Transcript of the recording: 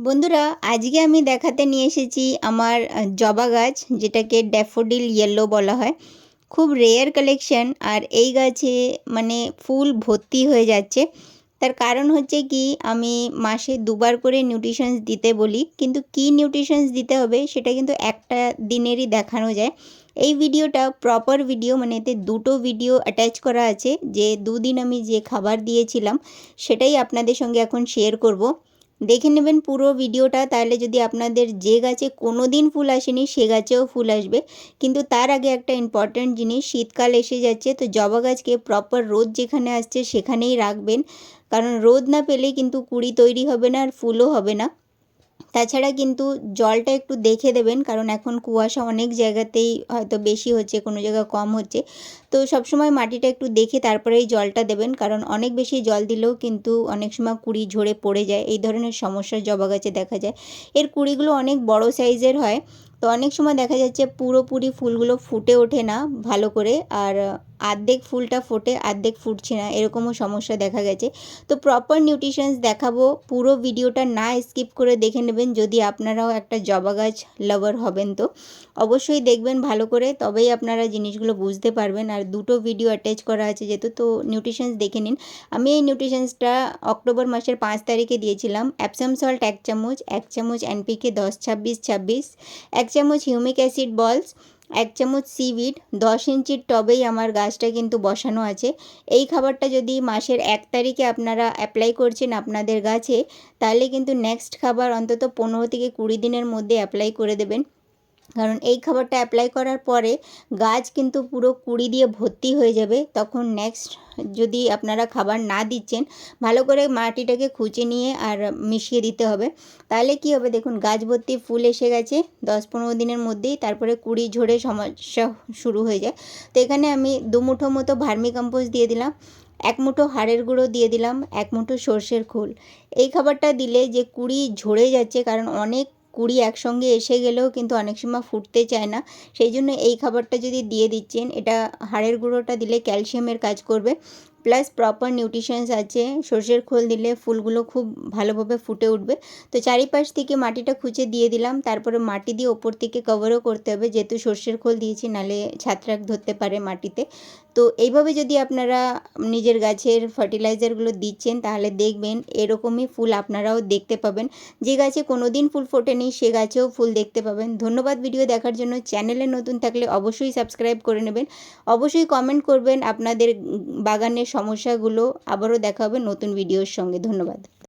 বন্ধুরা, আজকে আমি দেখাতে নিয়ে এসেছি আমার জবা গাছ, যেটাকে ড্যাফোডিল ইয়েলো বলা হয়। খুব রেয়ার কালেকশন আর এই গাছে মানে ফুল ভর্তি হয়ে যাচ্ছে। তার কারণ হচ্ছে কি, আমি মাসে দুবার করে নিউট্রিশনস দিতে বলি, কিন্তু কি নিউট্রিশনস দিতে হবে সেটা কিন্তু একটা দিনেরই দেখানো যায়। এই ভিডিওটা প্রপার ভিডিও মানে এতে দুটো ভিডিও অ্যাটাচ করা আছে, যে দুদিন আমি যে খাবার দিয়েছিলাম, সেটাই আপনাদের সঙ্গে এখন শেয়ার করব। দেখে নেবেন পুরো ভিডিওটা। তাহলে যদি আপনাদের যে গাছে কোনো দিন ফুল আসেনি, সে গাছেও ফুল আসবে। কিন্তু তার আগে একটা ইম্পর্ট্যান্ট জিনিস, শীতকাল এসে যাচ্ছে, তো জবা গাছকে প্রপার রোদ যেখানে আসছে সেখানেই রাখবেন। কারণ রোদ না পেলে কিন্তু কুড়ি তৈরি হবে না আর ফুলও হবে না। তাছাড়া কিন্তু জলটা একটু দেখে দেবেন, কারণ এখন কুয়াশা অনেক জায়গাতেই হয়তো বেশি হচ্ছে, কোনো জায়গা কম হচ্ছে। তো সবসময় মাটিটা একটু দেখে তারপরেই জলটা দেবেন, কারণ অনেক বেশি জল দিলেও কিন্তু অনেক সময় কুড়ি ঝরে পড়ে যায়, এই ধরনের সমস্যা জবা গাছে দেখা যায়। এর কুড়িগুলো অনেক বড় সাইজের হয় তো অনেক সময় দেখা যাচ্ছে পুরোপুরি ফুলগুলো ফুটে ওঠে না ভালো করে, আর আর্ধেক ফুলটা ফোটে আর্ধেক ফুটছে না, এরকমও সমস্যা দেখা গেছে। তো প্রপার নিউট্রিশনস দেখাবো, পুরো ভিডিওটা না স্কিপ করে দেখে নেবেন, যদি আপনারাও একটা জবা গাছ লাভার হবেন তো। অবশ্যই দেখবেন ভালো করে, তবেই আপনারা জিনিসগুলো বুঝতে পারবেন, আর দুটো ভিডিও অ্যাটাচ করা আছে যেহেতু, তো নিউট্রিশনস দেখে নিন। আমি এই নিউট্রিশনসটা অক্টোবর মাসের পাঁচ তারিখে দিয়েছিলাম অ্যাপসাম সল্ট এক চামচ এক চামচ এনপিকে দশ, ছাব্বিশ ছাব্বিশ, এক চামচ হিউমিক অ্যাসিড বলস এক চামচ সিভিড দশ ইঞ্চির টবেই আমার গাছটা কিন্তু বসানো আছে। এই খাবারটা যদি মাসের এক তারিখে আপনারা অ্যাপ্লাই করছেন আপনাদের গাছে, তাহলে কিন্তু নেক্সট খাবার অন্তত পনেরো থেকে কুড়ি দিনের মধ্যে অ্যাপ্লাই করে দেবেন। কারণ এই খাবারটা অ্যাপ্লাই করার পরে গাছ কিন্তু পুরো কুড়ি দিয়ে ভর্তি হয়ে যাবে। তখন নেক্সট যদি আপনারা খাবার না দিচ্ছেন, ভালো করে মাটিটাকে খুঁচে নিয়ে আর মিশিয়ে দিতে হবে। তাহলে কি হবে দেখুন, গাছ ভর্তি ফুল এসে গেছে, দশ পনেরো দিনের মধ্যেই তারপরে কুড়ি ঝরে সমস্যা শুরু হয়ে যায়। তো এখানে আমি দুমুঠো মতো ভার্মি কম্পোস্ট দিয়ে দিলাম, এক মুঠো হাড়ের গুঁড়ো দিয়ে দিলাম, এক মুঠো সর্ষের খোল। এই খাবারটা দিলে যে কুড়ি ঝরে যাচ্ছে, কারণ অনেক কুড়ি একসঙ্গে এসে গেলেও কিন্তু অনেক সময় ফুটতে চায় না। সেই জন্য এই খাবারটা যদি দিয়ে দিচ্ছেন, এটা হাড়ের গুঁড়োটা দিলে ক্যালসিয়ামের কাজ করবে। প্লাস প্রপার নিউট্রিশনস আছে, সর্ষের খোল দিলে ফুলগুলো খুব ভালোভাবে ফুটে উঠবে। তো চারিপাশ থেকে মাটিটা খুঁচে দিয়ে দিলাম, তারপরে মাটি দিয়ে ওপর থেকে কভারও করতে হবে, যেহেতু সর্ষের খোল দিয়েছি, নালে ছাত্রাক ধরতে পারে মাটিতে। তো এইভাবে যদি আপনারা নিজের গাছের ফার্টিলাইজারগুলো দিচ্ছেন, তাহলে দেখবেন এরকমই ফুল আপনারাও দেখতে পাবেন। যে গাছে কোনো দিন ফুল ফোটেনি, সে গাছেও ফুল দেখতে পাবেন। ধন্যবাদ ভিডিও দেখার জন্য। চ্যানেলে নতুন থাকলে অবশ্যই সাবস্ক্রাইব করে নেবেন। অবশ্যই কমেন্ট করবেন আপনাদের বাগানের সমস্যাগুলো আবারও দেখা হবে নতুন ভিডিওর সঙ্গে। ধন্যবাদ।